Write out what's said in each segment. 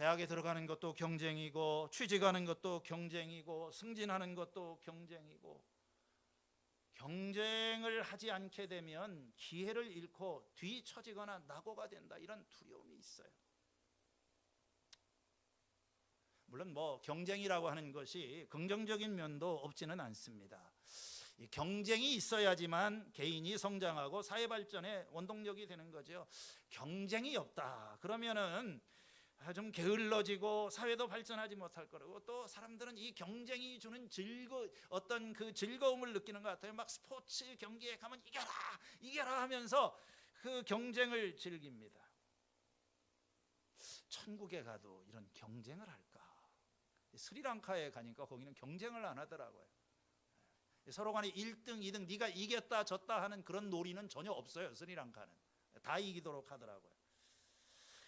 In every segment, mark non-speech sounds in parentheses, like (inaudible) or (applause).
대학에 들어가는 것도 경쟁이고 취직하는 것도 경쟁이고 승진하는 것도 경쟁이고 경쟁을 하지 않게 되면 기회를 잃고 뒤처지거나 낙오가 된다 이런 두려움이 있어요. 물론 뭐 경쟁이라고 하는 것이 긍정적인 면도 없지는 않습니다. 이 경쟁이 있어야지만 개인이 성장하고 사회 발전의 원동력이 되는 거죠. 경쟁이 없다. 그러면은 아, 좀 게을러지고 사회도 발전하지 못할 거라고 또 사람들은 이 경쟁이 주는 즐거 어떤 그 즐거움을 느끼는 것 같아요. 막 스포츠 경기에 가면 이겨라 이겨라 하면서 그 경쟁을 즐깁니다. 천국에 가도 이런 경쟁을 할까? 스리랑카에 가니까 거기는 경쟁을 안 하더라고요. 서로 간에 1등, 2등 네가 이겼다 졌다 하는 그런 놀이는 전혀 없어요. 스리랑카는 다 이기도록 하더라고요.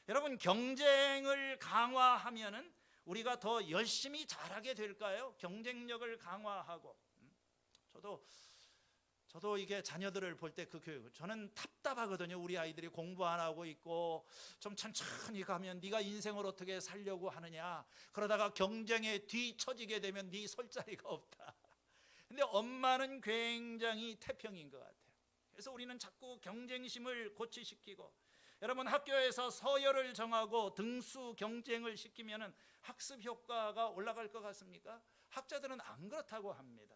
여러분 경쟁을 강화하면은 우리가 더 열심히 잘하게 될까요? 경쟁력을 강화하고 음? 저도 저도 이게 자녀들을 볼 때 그 교육 저는 답답하거든요. 우리 아이들이 공부 안 하고 있고 좀 천천히 가면 네가 인생을 어떻게 살려고 하느냐. 그러다가 경쟁에 뒤처지게 되면 네 설 자리가 없다. 근데 엄마는 굉장히 태평인 것 같아요. 그래서 우리는 자꾸 경쟁심을 고취시키고 여러분 학교에서 서열을 정하고 등수 경쟁을 시키면은 학습 효과가 올라갈 것 같습니까? 학자들은 안 그렇다고 합니다.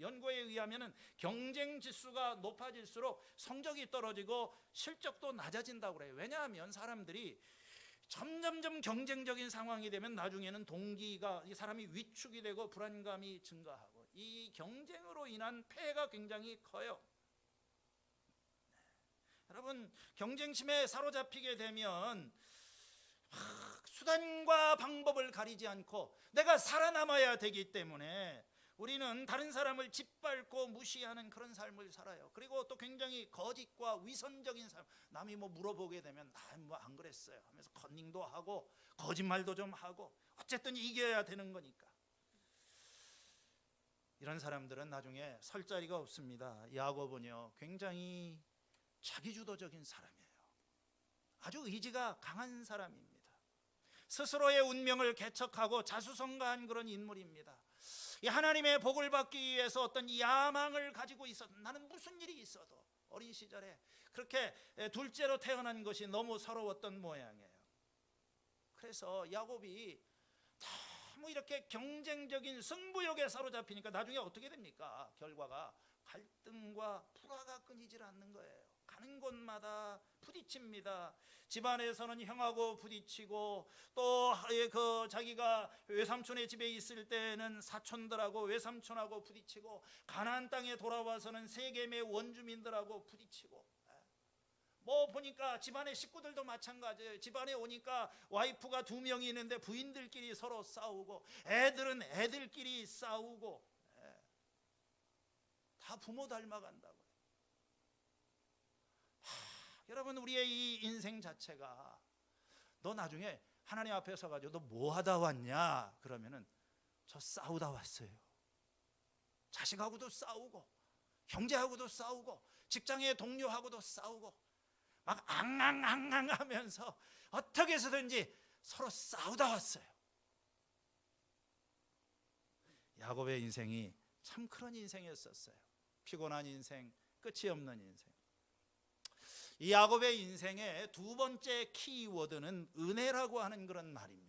연구에 의하면은 경쟁 지수가 높아질수록 성적이 떨어지고 실적도 낮아진다고 그래요. 왜냐하면 사람들이 점점점 경쟁적인 상황이 되면 나중에는 동기가 이 사람이 위축이 되고 불안감이 증가하고 이 경쟁으로 인한 폐해가 굉장히 커요. 여러분 경쟁심에 사로잡히게 되면 수단과 방법을 가리지 않고 내가 살아남아야 되기 때문에 우리는 다른 사람을 짓밟고 무시하는 그런 삶을 살아요. 그리고 또 굉장히 거짓과 위선적인 삶. 남이 뭐 물어보게 되면 나뭐안 그랬어요 하면서 컨닝도 하고 거짓말도 좀 하고 어쨌든 이겨야 되는 거니까. 이런 사람들은 나중에 설 자리가 없습니다. 야고보는요 굉장히 자기주도적인 사람이에요. 아주 의지가 강한 사람입니다. 스스로의 운명을 개척하고 자수성가한 그런 인물입니다. 이 하나님의 복을 받기 위해서 어떤 야망을 가지고 있어 나는 무슨 일이 있어도 어린 시절에 그렇게 둘째로 태어난 것이 너무 서러웠던 모양이에요. 그래서 야곱이 너무 이렇게 경쟁적인 승부욕에 사로잡히니까 나중에 어떻게 됩니까? 결과가 갈등과 불화가 끊이질 않는 거예요. 가는 곳마다 부딪힙니다. 집안에서는 형하고 부딪히고 또 그 자기가 외삼촌의 집에 있을 때는 사촌들하고 외삼촌하고 부딪히고 가나안 땅에 돌아와서는 세겜의 원주민들하고 부딪히고 뭐 보니까 집안의 식구들도 마찬가지예요. 집안에 오니까 와이프가 두 명이 있는데 부인들끼리 서로 싸우고 애들은 애들끼리 싸우고 다 부모 닮아간다고. 여러분 우리의 이 인생 자체가 너 나중에 하나님 앞에 서가지고 너 뭐 하다 왔냐 그러면은 저 싸우다 왔어요. 자식하고도 싸우고 형제하고도 싸우고 직장의 동료하고도 싸우고 막 앙앙앙앙 하면서 어떻게 해서든지 서로 싸우다 왔어요. 야곱의 인생이 참 그런 인생이었었어요. 피곤한 인생, 끝이 없는 인생. 이 야곱의 인생의 두 번째 키워드는 은혜라고 하는 그런 말입니다.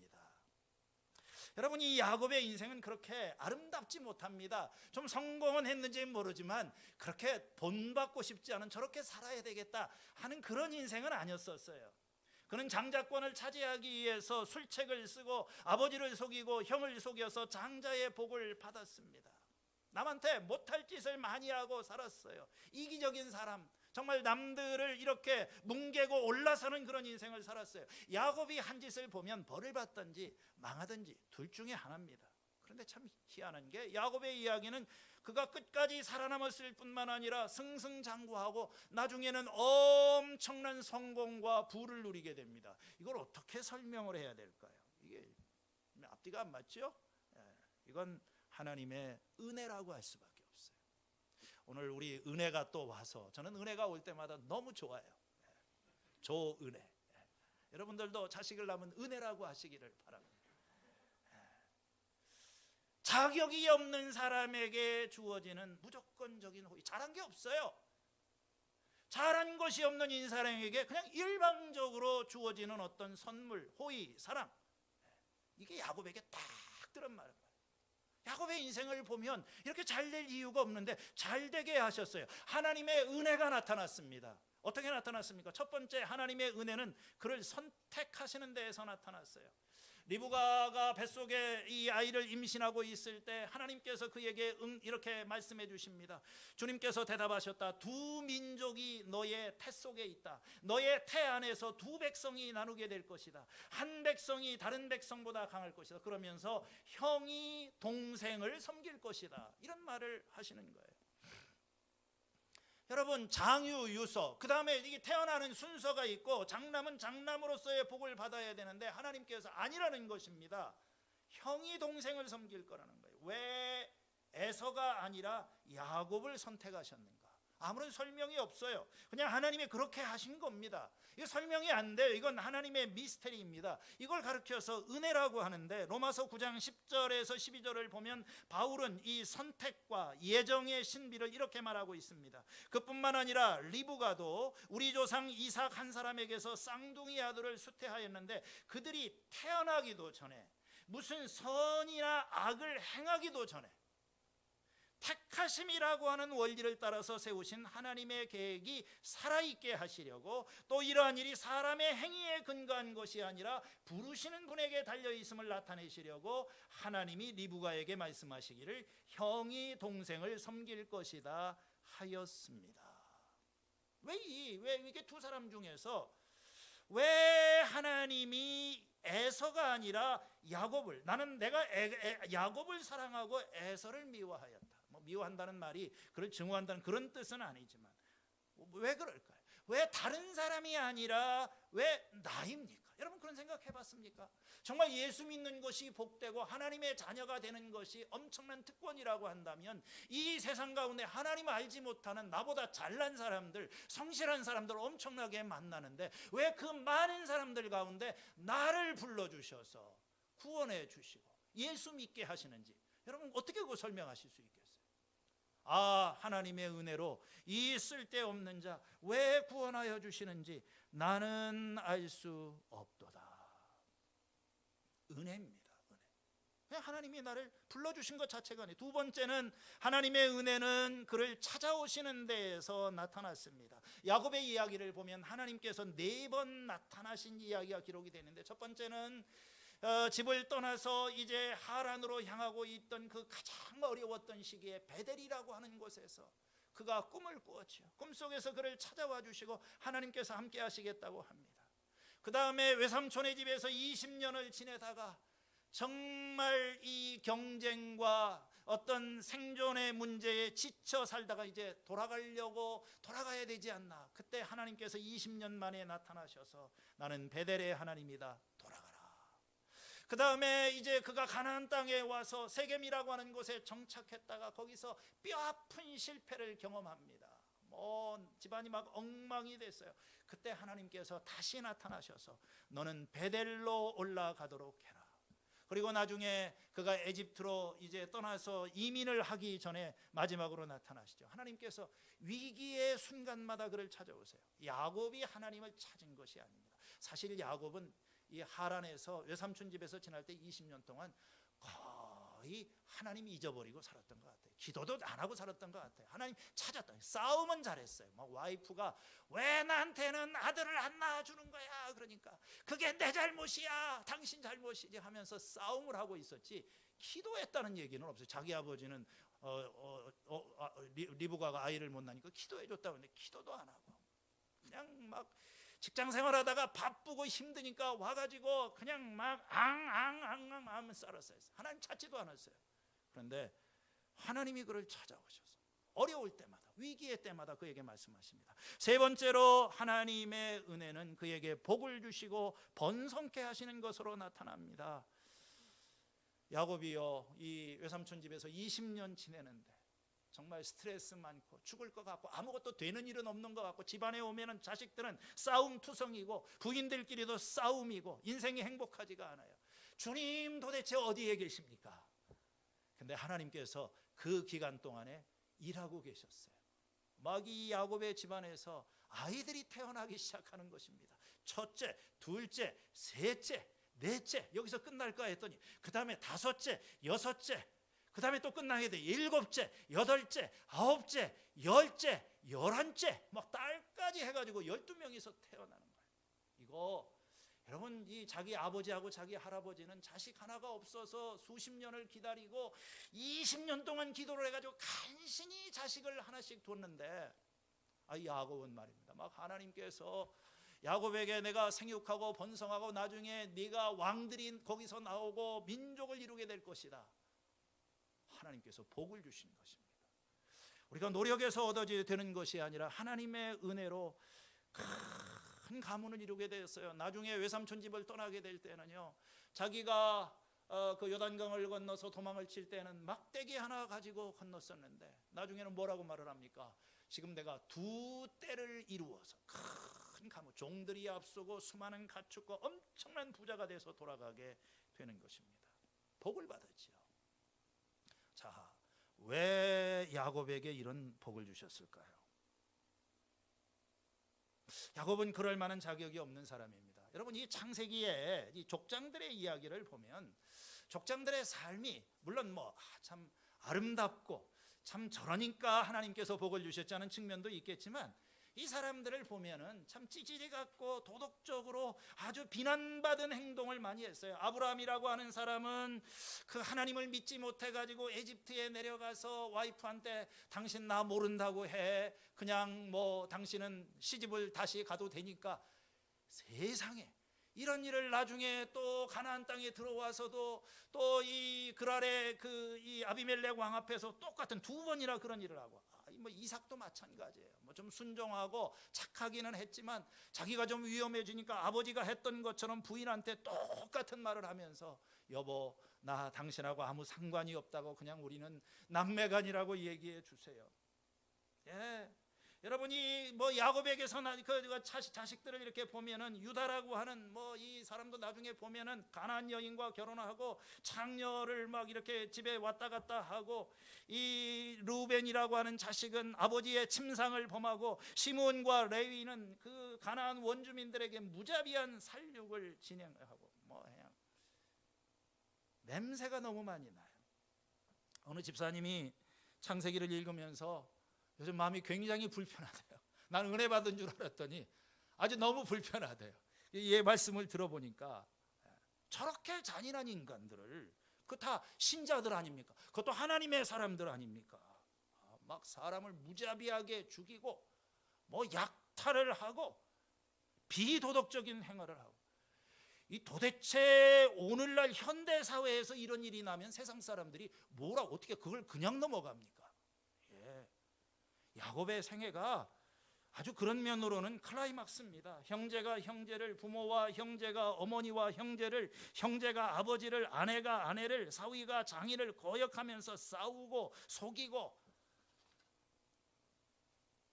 여러분 이 야곱의 인생은 그렇게 아름답지 못합니다. 좀 성공은 했는지 모르지만 그렇게 본받고 싶지 않은 저렇게 살아야 되겠다 하는 그런 인생은 아니었었어요. 그는 장자권을 차지하기 위해서 술책을 쓰고 아버지를 속이고 형을 속여서 장자의 복을 받았습니다. 남한테 못할 짓을 많이 하고 살았어요. 이기적인 사람, 정말 남들을 이렇게 뭉개고 올라서는 그런 인생을 살았어요. 야곱이 한 짓을 보면 벌을 받든지 망하든지 둘 중에 하나입니다. 그런데 참 희한한 게 야곱의 이야기는 그가 끝까지 살아남았을 뿐만 아니라 승승장구하고 나중에는 엄청난 성공과 부를 누리게 됩니다. 이걸 어떻게 설명을 해야 될까요? 이게 앞뒤가 안 맞죠? 예, 이건 하나님의 은혜라고 할 수밖에. 오늘 우리 은혜가 또 와서 저는 은혜가 올 때마다 너무 좋아요. 조은혜. 여러분들도 자식을 낳으면 은혜라고 하시기를 바랍니다. 자격이 없는 사람에게 주어지는 무조건적인 호의. 잘한 게 없어요. 잘한 것이 없는 인사람에게 그냥 일방적으로 주어지는 어떤 선물, 호의, 사랑. 이게 야곱에게 딱 들은 말입니다. 야곱의 인생을 보면 이렇게 잘 될 이유가 없는데 잘 되게 하셨어요. 하나님의 은혜가 나타났습니다. 어떻게 나타났습니까? 첫 번째 하나님의 은혜는 그를 선택하시는 데에서 나타났어요. 리브가가 뱃속에 이 아이를 임신하고 있을 때 하나님께서 그에게 응 이렇게 말씀해 주십니다. 주님께서 대답하셨다. 두 민족이 너의 태 속에 있다. 너의 태 안에서 두 백성이 나누게 될 것이다. 한 백성이 다른 백성보다 강할 것이다. 그러면서 형이 동생을 섬길 것이다. 이런 말을 하시는 거예요. 여러분 장유 유서 그 다음에 이게 태어나는 순서가 있고 장남은 장남으로서의 복을 받아야 되는데 하나님께서 아니라는 것입니다. 형이 동생을 섬길 거라는 거예요. 왜 에서가 아니라 야곱을 선택하셨는가? 아무런 설명이 없어요. 그냥 하나님이 그렇게 하신 겁니다. 이거 설명이 안 돼요. 이건 하나님의 미스테리입니다. 이걸 가르쳐서 은혜라고 하는데 로마서 9장 10절에서 12절을 보면 바울은 이 선택과 예정의 신비를 이렇게 말하고 있습니다. 그뿐만 아니라 리브가도 우리 조상 이삭 한 사람에게서 쌍둥이 아들을 수태하였는데 그들이 태어나기도 전에 무슨 선이나 악을 행하기도 전에 택하심이라고 하는 원리를 따라서 세우신 하나님의 계획이 살아있게 하시려고 또 이러한 일이 사람의 행위에 근거한 것이 아니라 부르시는 분에게 달려 있음을 나타내시려고 하나님이 리브가에게 말씀하시기를 형이 동생을 섬길 것이다 하였습니다. 왜 이 왜 이게 두 사람 중에서 왜 하나님이 에서가 아니라 야곱을 나는 내가 에, 에, 야곱을 사랑하고 에서를 미워하였다. 뭐 미워한다는 말이 그를 증오한다는 그런 뜻은 아니지만 왜 그럴까요? 왜 다른 사람이 아니라 왜 나입니까? 여러분 그런 생각 해봤습니까? 정말 예수 믿는 것이 복되고 하나님의 자녀가 되는 것이 엄청난 특권이라고 한다면 이 세상 가운데 하나님 알지 못하는 나보다 잘난 사람들, 성실한 사람들 엄청나게 만나는데 왜 그 많은 사람들 가운데 나를 불러주셔서 구원해 주시고 예수 믿게 하시는지 여러분 어떻게 그 설명하실 수 있겠어요? 아 하나님의 은혜로 이 쓸데없는 자 왜 구원하여 주시는지 나는 알 수 없도다. 은혜입니다. 은혜. 하나님이 나를 불러주신 것 자체가 아니에요. 두 번째는 하나님의 은혜는 그를 찾아오시는 데에서 나타났습니다. 야곱의 이야기를 보면 하나님께서 네 번 나타나신 이야기가 기록이 되는데 첫 번째는 어, 집을 떠나서 이제 하란으로 향하고 있던 그 가장 어려웠던 시기에 베델이라고 하는 곳에서 그가 꿈을 꾸었죠. 꿈속에서 그를 찾아와 주시고 하나님께서 함께 하시겠다고 합니다. 그 다음에 외삼촌의 집에서 20년을 지내다가 정말 이 경쟁과 어떤 생존의 문제에 지쳐 살다가 이제 돌아가려고 돌아가야 되지 않나. 그때 하나님께서 20년 만에 나타나셔서 나는 베델의 하나님이다. 돌아가라. 그 다음에 이제 그가 가나안 땅에 와서 세겜이라고 하는 곳에 정착했다가 거기서 뼈아픈 실패를 경험합니다. 뭐 집안이 막 엉망이 됐어요. 그때 하나님께서 다시 나타나셔서 너는 베델로 올라가도록 해라. 그리고 나중에 그가 에집트로 이제 떠나서 이민을 하기 전에 마지막으로 나타나시죠. 하나님께서 위기의 순간마다 그를 찾아오세요. 야곱이 하나님을 찾은 것이 아닙니다. 사실 야곱은 이 하란에서 외삼촌 집에서 지날 때 20년 동안 거의 하나님 잊어버리고 살았던 것 같아요. 기도도 안 하고 살았던 것 같아요. 하나님 찾았다. 싸움은 잘했어요. 막 와이프가 왜 나한테는 아들을 안 낳아주는 거야? 그러니까 그게 내 잘못이야. 당신 잘못이지 하면서 싸움을 하고 있었지. 기도했다는 얘기는 없어요. 자기 아버지는 어, 어, 어, 아, 리, 브가가 아이를 못 낳으니까 기도해줬다고 하는데 기도도 안 하고 그냥 막 직장 생활하다가 바쁘고 힘드니까 와가지고 그냥 막 앙앙앙앙 하면 썰었어요. 하나님 찾지도 않았어요. 그런데 하나님이 그를 찾아오셔서 어려울 때마다 위기의 때마다 그에게 말씀하십니다. 세 번째로 하나님의 은혜는 그에게 복을 주시고 번성케 하시는 것으로 나타납니다. 야곱이요 이 외삼촌 집에서 20년 지내는데 정말 스트레스 많고 죽을 것 같고 아무것도 되는 일은 없는 것 같고 집안에 오면은 자식들은 싸움 투성이고 부인들끼리도 싸움이고 인생이 행복하지가 않아요. 주님 도대체 어디에 계십니까? 근데 하나님께서 그 기간 동안에 일하고 계셨어요. 막이 야곱의 집안에서 아이들이 태어나기 시작하는 것입니다. 첫째, 둘째, 셋째, 넷째 여기서 끝날까 했더니 그 다음에 다섯째, 여섯째, 그 다음에 또 끝나게 돼 일곱째, 여덟째, 아홉째, 열째, 열한째 막 딸까지 해가지고 열두 명이서 태어나는 거예요. 이거 여러분 이 자기 아버지하고 자기 할아버지는 자식 하나가 없어서 수십 년을 기다리고 20년 동안 기도를 해가지고 간신히 자식을 하나씩 뒀는데 아 야곱은 말입니다. 막 하나님께서 야곱에게 내가 생육하고 번성하고 나중에 네가 왕들이 거기서 나오고 민족을 이루게 될 것이다. 하나님께서 복을 주신 것입니다. 우리가 노력해서 얻어져야 되는 것이 아니라 하나님의 은혜로 큰 가문을 이루게 되었어요. 나중에 외삼촌 집을 떠나게 될 때는요. 자기가 어, 그 요단강을 건너서 도망을 칠 때는 막대기 하나 가지고 건넜었는데 나중에는 뭐라고 말을 합니까? 지금 내가 두 때를 이루어서 큰 가문 종들이 앞서고 수많은 가축과 엄청난 부자가 돼서 돌아가게 되는 것입니다. 복을 받았지요. 자, 왜 야곱에게 이런 복을 주셨을까요? 야곱은 그럴 만한 자격이 없는 사람입니다. 여러분 이 창세기에 이 족장들의 이야기를 보면 족장들의 삶이 물론 뭐 참 아름답고 참 저러니까 하나님께서 복을 주셨다는 측면도 있겠지만 이 사람들을 보면은 참 찌질이 같고 도덕적으로 아주 비난받은 행동을 많이 했어요. 아브라함이라고 하는 사람은 그 하나님을 믿지 못해 가지고 에집트에 내려가서 와이프한테 당신 나 모른다고 해. 그냥 뭐 당신은 시집을 다시 가도 되니까 세상에 이런 일을 나중에 또 가나안 땅에 들어와서도 또 이 그랄의 그 이 아비멜렉 왕 앞에서 똑같은 두 번이나 그런 일을 하고 아, 뭐 이삭도 마찬가지예요. 뭐 좀 순종하고 착하기는 했지만 자기가 좀 위험해지니까 아버지가 했던 것처럼 부인한테 똑같은 말을 하면서 여보 나 당신하고 아무 상관이 없다고 그냥 우리는 남매간이라고 얘기해 주세요. 예. 여러분이 뭐 야곱에게서 나, 그, 그 자식, 자식들을 이렇게 보면은 유다라고 하는 뭐 이 사람도 나중에 보면은 가나안 여인과 결혼하고 창녀를 막 이렇게 집에 왔다 갔다 하고 이 루벤이라고 하는 자식은 아버지의 침상을 범하고 시몬과 레위는 그 가나안 원주민들에게 무자비한 살육을 진행하고 뭐 해요. 냄새가 너무 많이 나요. 어느 집사님이 창세기를 읽으면서 요즘 마음이 굉장히 불편하대요. (laughs) 나는 은혜 받은 줄 알았더니 아주 너무 불편하대요. 이 말씀을 들어보니까 저렇게 잔인한 인간들을 그 다 신자들 아닙니까? 그것도 하나님의 사람들 아닙니까? 아, 막 사람을 무자비하게 죽이고 뭐 약탈을 하고 비도덕적인 행위를 하고 이 도대체 오늘날 현대 사회에서 이런 일이 나면 세상 사람들이 뭐라 어떻게 그걸 그냥 넘어갑니까? 예. 야곱의 생애가 아주 그런 면으로는 클라이막스입니다. 형제가 형제를 부모와 형제가 어머니와 형제를 형제가 아버지를 아내가 아내를 사위가 장인을 거역하면서 싸우고 속이고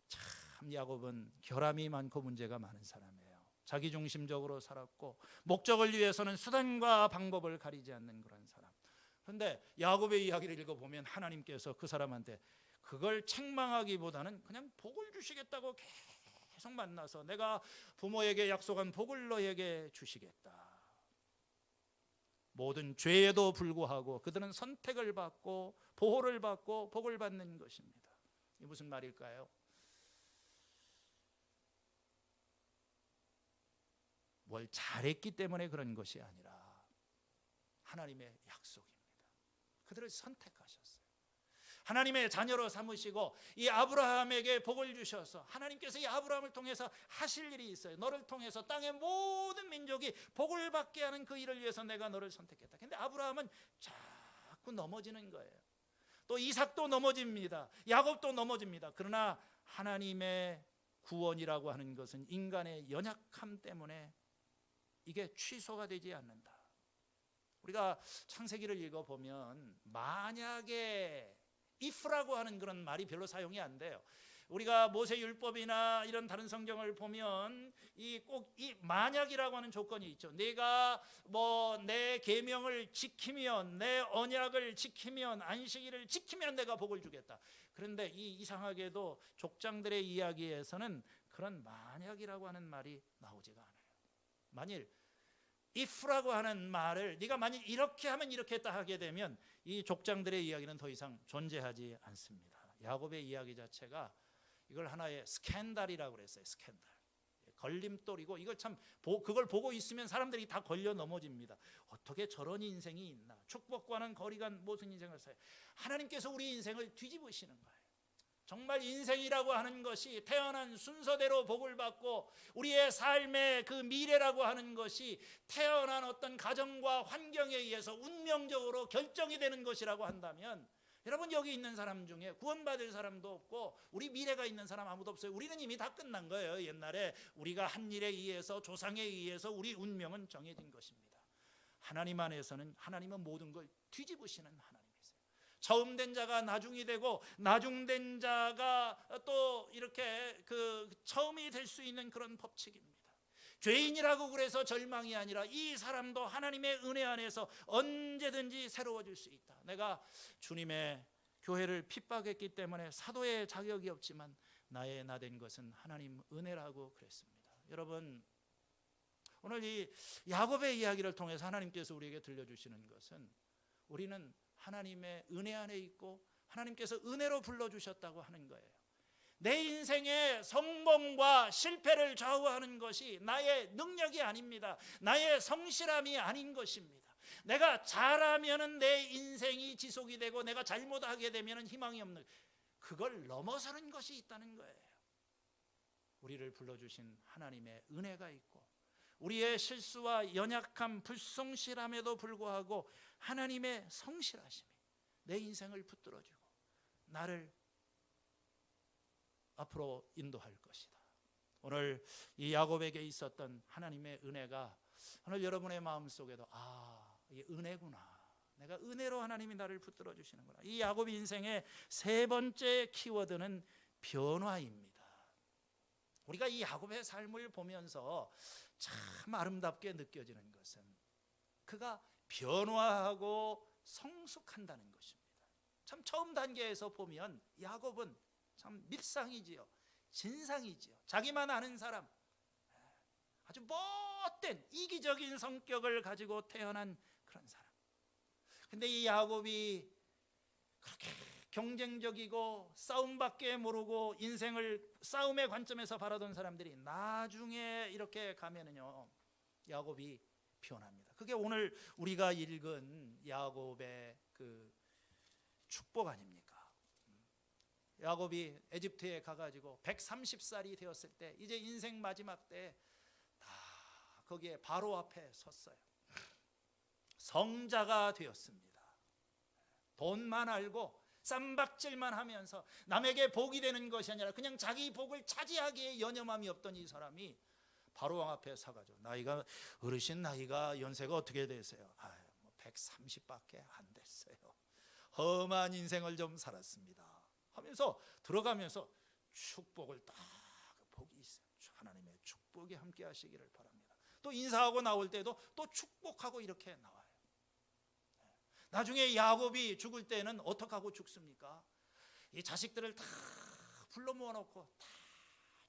참 야곱은 결함이 많고 문제가 많은 사람이에요. 자기 중심적으로 살았고 목적을 위해서는 수단과 방법을 가리지 않는 그런 사람. 그런데 야곱의 이야기를 읽어 보면 하나님께서 그 사람한테 그걸 책망하기보다는 그냥 복을 주시겠다고 계속 만나서 내가 부모에게 약속한 복을 너에게 주시겠다. 모든 죄에도 불구하고 그들은 선택을 받고 보호를 받고 복을 받는 것입니다. 이 무슨 말일까요? 뭘 잘했기 때문에 그런 것이 아니라 하나님의 약속입니다. 그들을 선택하셨어요. 하나님의 자녀로 삼으시고 이 아브라함에게 복을 주셔서 하나님께서 이 아브라함을 통해서 하실 일이 있어요. 너를 통해서 땅의 모든 민족이 복을 받게 하는 그 일을 위해서 내가 너를 선택했다. 근데 아브라함은 자꾸 넘어지는 거예요. 또 이삭도 넘어집니다. 야곱도 넘어집니다. 그러나 하나님의 구원이라고 하는 것은 인간의 연약함 때문에 이게 취소가 되지 않는다. 우리가 창세기를 읽어 보면 만약에 if라고 하는 그런 말이 별로 사용이 안 돼요. 우리가 모세 율법이나 이런 다른 성경을 보면 이 꼭 이 만약이라고 하는 조건이 있죠. 내가 뭐 내 계명을 지키면 내 언약을 지키면 안식일을 지키면 내가 복을 주겠다. 그런데 이 이상하게도 족장들의 이야기에서는 그런 만약이라고 하는 말이 나오지가 않아요. 만일 if라고 하는 말을 네가 만일 이렇게 하면 이렇게 했다 하게 되면 이 족장들의 이야기는 더 이상 존재하지 않습니다. 야곱의 이야기 자체가 이걸 하나의 스캔들이라고 그랬어요. 스캔들. 걸림돌이고 이걸 참 보- 그걸 보고 있으면 사람들이 다 걸려 넘어집니다. 어떻게 저런 인생이 있나? 축복과는 거리가 무슨 인생을 살아요? 하나님께서 우리 인생을 뒤집으시는 거예요. 정말 인생이라고 하는 것이 태어난 순서대로 복을 받고 우리의 삶의 그 미래라고 하는 것이 태어난 어떤 가정과 환경에 의해서 운명적으로 결정이 되는 것이라고 한다면 여러분 여기 있는 사람 중에 구원받을 사람도 없고 우리 미래가 있는 사람 아무도 없어요. 우리는 이미 다 끝난 거예요. 옛날에 우리가 한 일에 의해서 조상에 의해서 우리 운명은 정해진 것입니다. 하나님 안에서는 하나님은 모든 걸 뒤집으시는 하나님이세요. 처음 된 자가 나중이 되고 나중된 자가 또 이렇게 그 처음이 될 수 있는 그런 법칙입니다. 죄인이라고 그래서 절망이 아니라 이 사람도 하나님의 은혜 안에서 언제든지 새로워질 수 있다. 내가 주님의 교회를 핍박했기 때문에 사도의 자격이 없지만 나의 나 된 것은 하나님 은혜라고 그랬습니다. 여러분 오늘 이 야곱의 이야기를 통해서 하나님께서 우리에게 들려주시는 것은 우리는 하나님의 은혜 안에 있고 하나님께서 은혜로 불러주셨다고 하는 거예요. 내 인생의 성공과 실패를 좌우하는 것이 나의 능력이 아닙니다. 나의 성실함이 아닌 것입니다. 내가 잘하면은 내 인생이 지속이 되고 내가 잘못하게 되면은 희망이 없는 그걸 넘어서는 것이 있다는 거예요. 우리를 불러주신 하나님의 은혜가 있고 우리의 실수와 연약함, 불성실함에도 불구하고 하나님의 성실하심이 내 인생을 붙들어주고 나를 앞으로 인도할 것이다. 오늘 이 야곱에게 있었던 하나님의 은혜가 오늘 여러분의 마음 속에도 아, 이게 은혜구나. 내가 은혜로 하나님이 나를 붙들어 주시는구나. 이 야곱 인생의 세 번째 키워드는 변화입니다. 우리가 이 야곱의 삶을 보면서 참 아름답게 느껴지는 것은 그가 변화하고 성숙한다는 것입니다. 참 처음 단계에서 보면 야곱은 참 밉상이지요. 진상이지요. 자기만 아는 사람. 아주 못된 이기적인 성격을 가지고 태어난 그런 사람. 근데 이 야곱이 그렇게 경쟁적이고 싸움밖에 모르고 인생을 싸움의 관점에서 바라던 사람들이 나중에 이렇게 가면은요. 야곱이 변합니다. 그게 오늘 우리가 읽은 야곱의 그 축복 아닙니까? 야곱이 에집트에 가가지고 130살이 되었을 때 이제 인생 마지막 때 다 거기에 바로 앞에 섰어요. 성자가 되었습니다. 돈만 알고 쌈박질만 하면서 남에게 복이 되는 것이 아니라 그냥 자기 복을 차지하기에 여념함이 없던 이 사람이 바로 왕 앞에 서가지고 나이가 어르신 나이가 연세가 어떻게 되세요? 아, 뭐 130밖에 안 됐어요. 험한 인생을 좀 살았습니다. 하면서 들어가면서 축복을 딱 복이 있어요. 하나님의 축복이 함께 하시기를 바랍니다. 또 인사하고 나올 때도 또 축복하고 이렇게 나와요. 나중에 야곱이 죽을 때는 어떻게 하고 죽습니까? 이 자식들을 다 불러 모아놓고 다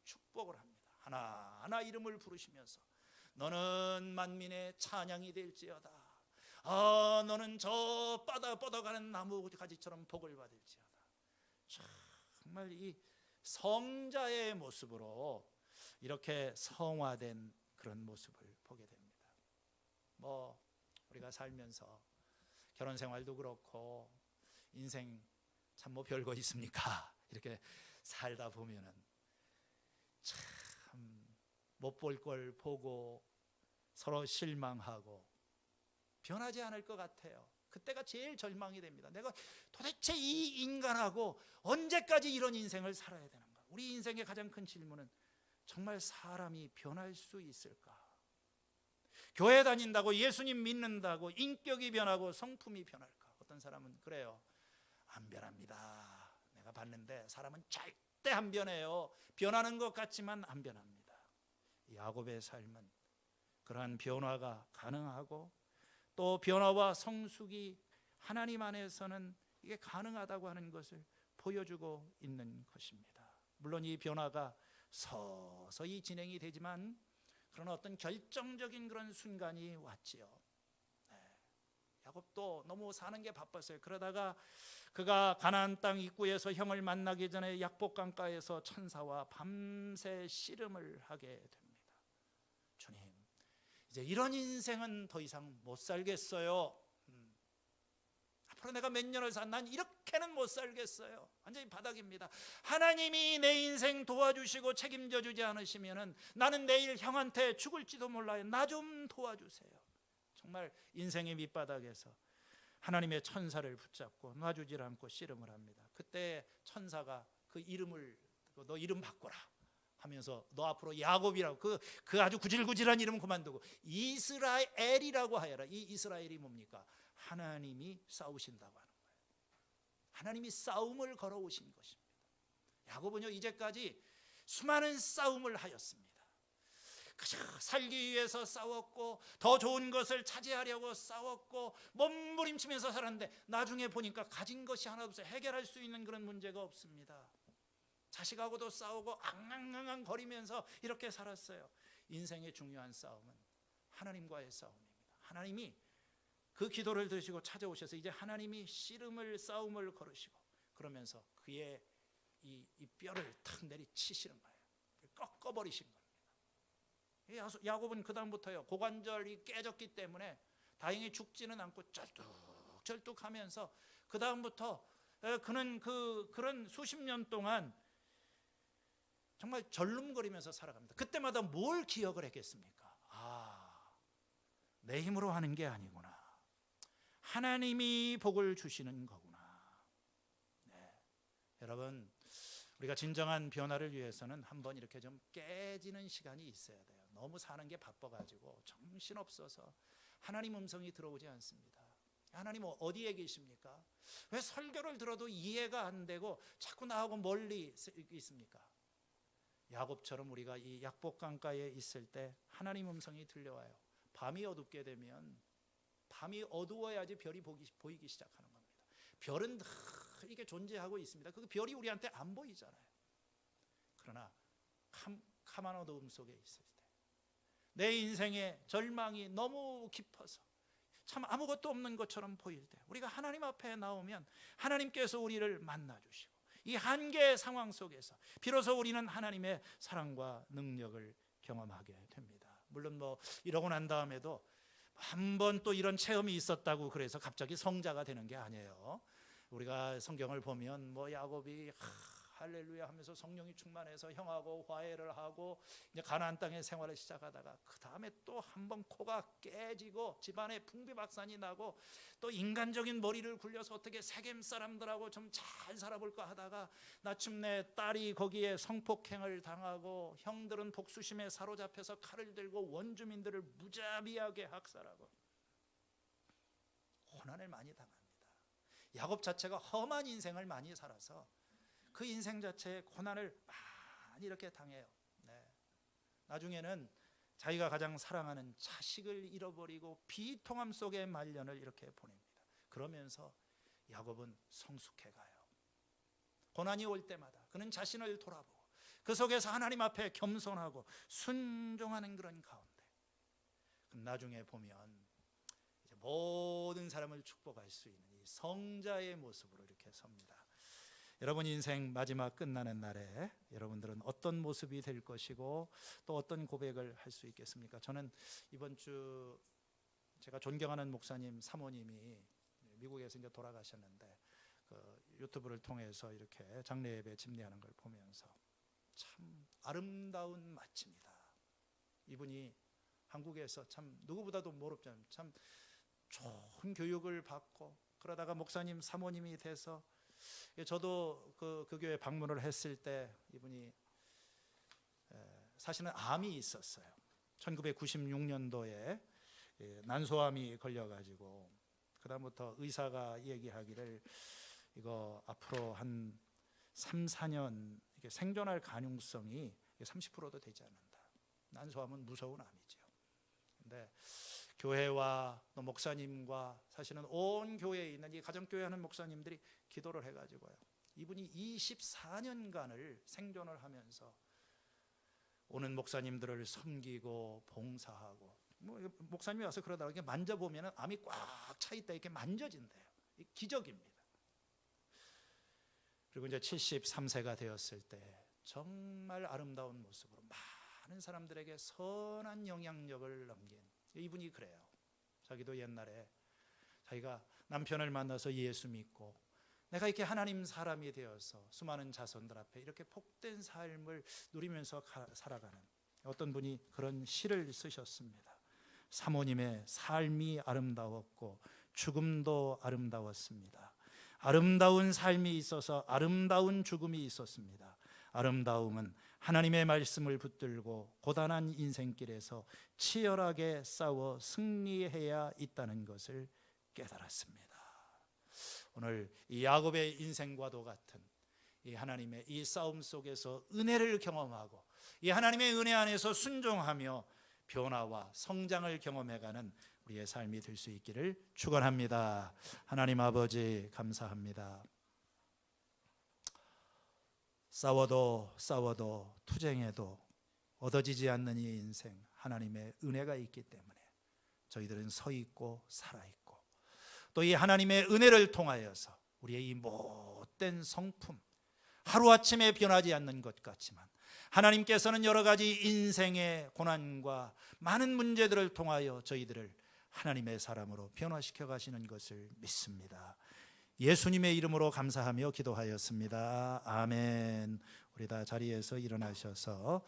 축복을 합니다. 하나 하나 이름을 부르시면서 너는 만민의 찬양이 될지어다. 아 너는 저 뻗어 뻗어가는 나무 가지처럼 복을 받을지어다. 정말 이 성자의 모습으로 이렇게 성화된 그런 모습을 보게 됩니다. 뭐 우리가 살면서 결혼 생활도 그렇고 인생 참 뭐 별거 있습니까? 이렇게 살다 보면은 참 못 볼 걸 보고 서로 실망하고 변하지 않을 것 같아요. 그때가 제일 절망이 됩니다. 내가 도대체 이 인간하고 언제까지 이런 인생을 살아야 되는가? 우리 인생의 가장 큰 질문은 정말 사람이 변할 수 있을까? 교회 다닌다고 예수님 믿는다고 인격이 변하고 성품이 변할까? 어떤 사람은 그래요. 안 변합니다. 봤는데 사람은 절대 안 변해요. 변하는 것 같지만 안 변합니다. 야곱의 삶은 그러한 변화가 가능하고 또 변화와 성숙이 하나님 안에서는 이게 가능하다고 하는 것을 보여주고 있는 것입니다. 물론 이 변화가 서서히 진행이 되지만 그런 어떤 결정적인 그런 순간이 왔지요. 네. 야곱도 너무 사는 게 바빴어요. 그러다가 그가 가나안 땅 입구에서 형을 만나기 전에 약복 강가에서 천사와 밤새 씨름을 하게 됩니다. 주님, 이제 이런 인생은 더 이상 못 살겠어요. 음. 앞으로 내가 몇 년을 산, 난 이렇게는 못 살겠어요. 완전히 바닥입니다. 하나님이 내 인생 도와주시고 책임져 주지 않으시면은 나는 내일 형한테 죽을지도 몰라요. 나 좀 도와주세요. 정말 인생의 밑바닥에서 하나님의 천사를 붙잡고 놔주질 않고 씨름을 합니다. 그때 천사가 그 이름을 너 이름 바꿔라 하면서 너 앞으로 야곱이라고 그, 그 아주 구질구질한 이름 그만두고 이스라엘이라고 하여라. 이 이스라엘이 뭡니까? 하나님이 싸우신다고 하는 거예요. 하나님이 싸움을 걸어오신 것입니다. 야곱은요 이제까지 수많은 싸움을 하였습니다. 그저 살기 위해서 싸웠고 더 좋은 것을 차지하려고 싸웠고 몸부림치면서 살았는데 나중에 보니까 가진 것이 하나도 없어요. 해결할 수 있는 그런 문제가 없습니다. 자식하고도 싸우고 앙앙앙앙 거리면서 이렇게 살았어요. 인생의 중요한 싸움은 하나님과의 싸움입니다. 하나님이 그 기도를 들으시고 찾아오셔서 이제 하나님이 씨름을 싸움을 걸으시고 그러면서 그의 이, 이 뼈를 탁 내리치시는 거예요. 꺾어버리신 겁니다. 야곱은 그 다음부터요 고관절이 깨졌기 때문에 다행히 죽지는 않고 쩔뚝쩔뚝하면서 그 다음부터 그는 그 그런 수십 년 동안 정말 절름거리면서 살아갑니다. 그때마다 뭘 기억을 했겠습니까? 아, 내 힘으로 하는 게 아니구나. 하나님이 복을 주시는 거구나. 네. 여러분, 우리가 진정한 변화를 위해서는 한번 이렇게 좀 깨지는 시간이 있어야 돼요. 너무 사는 게 바빠가지고 정신 없어서 하나님 음성이 들어오지 않습니다. 하나님 어디에 계십니까? 왜 설교를 들어도 이해가 안 되고 자꾸 나하고 멀리 있습니까? 야곱처럼 우리가 이 약복 강가에 있을 때 하나님 음성이 들려와요. 밤이 어둡게 되면 밤이 어두워야지 별이 보기, 보이기 시작하는 겁니다. 별은 늘 이게 존재하고 있습니다. 그 별이 우리한테 안 보이잖아요. 그러나 캄, 카만 어두움 속에 있을 때 내 인생의 절망이 너무 깊어서 참 아무것도 없는 것처럼 보일 때 우리가 하나님 앞에 나오면 하나님께서 우리를 만나 주시고 이 한계의 상황 속에서 비로소 우리는 하나님의 사랑과 능력을 경험하게 됩니다. 물론 뭐 이러고 난 다음에도 한 번 또 이런 체험이 있었다고 그래서 갑자기 성자가 되는 게 아니에요. 우리가 성경을 보면 뭐 야곱이 하, 할렐루야 하면서 성령이 충만해서 형하고 화해를 하고 이제 가나안 땅의 생활을 시작하다가 그 다음에 또 한 번 코가 깨지고 집안에 풍비박산이 나고 또 인간적인 머리를 굴려서 어떻게 세겜 사람들하고 좀 잘 살아볼까 하다가 나침내 딸이 거기에 성폭행을 당하고 형들은 복수심에 사로잡혀서 칼을 들고 원주민들을 무자비하게 학살하고 고난을 많이 당합니다. 야곱 자체가 험한 인생을 많이 살아서 그 인생 자체에 고난을 많이 이렇게 당해요. 네. 나중에는 자기가 가장 사랑하는 자식을 잃어버리고 비통함 속의 말년을 이렇게 보냅니다. 그러면서 야곱은 성숙해 가요. 고난이 올 때마다 그는 자신을 돌아보고 그 속에서 하나님 앞에 겸손하고 순종하는 그런 가운데 나중에 보면 모든 사람을 축복할 수 있는 이 성자의 모습으로 이렇게 섭니다. 여러분 인생 마지막 끝나는 날에 여러분들은 어떤 모습이 될 것이고 또 어떤 고백을 할 수 있겠습니까? 저는 이번 주 제가 존경하는 목사님 사모님이 미국에서 이제 돌아가셨는데 그 유튜브를 통해서 이렇게 장례 예배 집례하는 걸 보면서 참 아름다운 마치입니다. 이분이 한국에서 참 누구보다도 모릅잖아요. 참 좋은 교육을 받고 그러다가 목사님 사모님이 돼서 저도 그, 그 교회 방문을 했을 때 이분이 사실은 암이 있었어요. 1996년도에 난소암이 걸려가지고 그다음부터 의사가 얘기하기를 이거 앞으로 한 3, 4년 이게 생존할 가능성이 30%도 되지 않는다. 난소암은 무서운 암이죠. 근데 교회와 또 목사님과 사실은 온 교회에 있는 이 가정교회 하는 목사님들이 기도를 해가지고요. 이분이 24년간을 생존을 하면서 오는 목사님들을 섬기고 봉사하고 뭐 목사님이 와서 그러다가 이렇게 만져보면 암이 꽉 차 있다 이렇게 만져진대요. 이 기적입니다. 그리고 이제 73세가 되었을 때 정말 아름다운 모습으로 많은 사람들에게 선한 영향력을 남긴 이분이 그래요. 자기도 옛날에 자기가 남편을 만나서 예수 믿고 내가 이렇게 하나님 사람이 되어서 수많은 자손들 앞에 이렇게 복된 삶을 누리면서 가- 살아가는 어떤 분이 그런 시를 쓰셨습니다. 사모님의 삶이 아름다웠고 죽음도 아름다웠습니다. 아름다운 삶이 있어서 아름다운 죽음이 있었습니다. 아름다움은 하나님의 말씀을 붙들고 고단한 인생길에서 치열하게 싸워 승리해야 있다는 것을 깨달았습니다. 오늘 이 야곱의 인생과도 같은 이 하나님의 이 싸움 속에서 은혜를 경험하고 이 하나님의 은혜 안에서 순종하며 변화와 성장을 경험해가는 우리의 삶이 될 수 있기를 축원합니다. 하나님 아버지 감사합니다. 싸워도 싸워도 투쟁해도 얻어지지 않는 이 인생 하나님의 은혜가 있기 때문에 저희들은 서 있고 살아 있고 또 이 하나님의 은혜를 통하여서 우리의 이 못된 성품 하루아침에 변하지 않는 것 같지만 하나님께서는 여러 가지 인생의 고난과 많은 문제들을 통하여 저희들을 하나님의 사람으로 변화시켜 가시는 것을 믿습니다. 예수님의 이름으로 감사하며 기도하였습니다. 아멘. 우리 다 자리에서 일어나셔서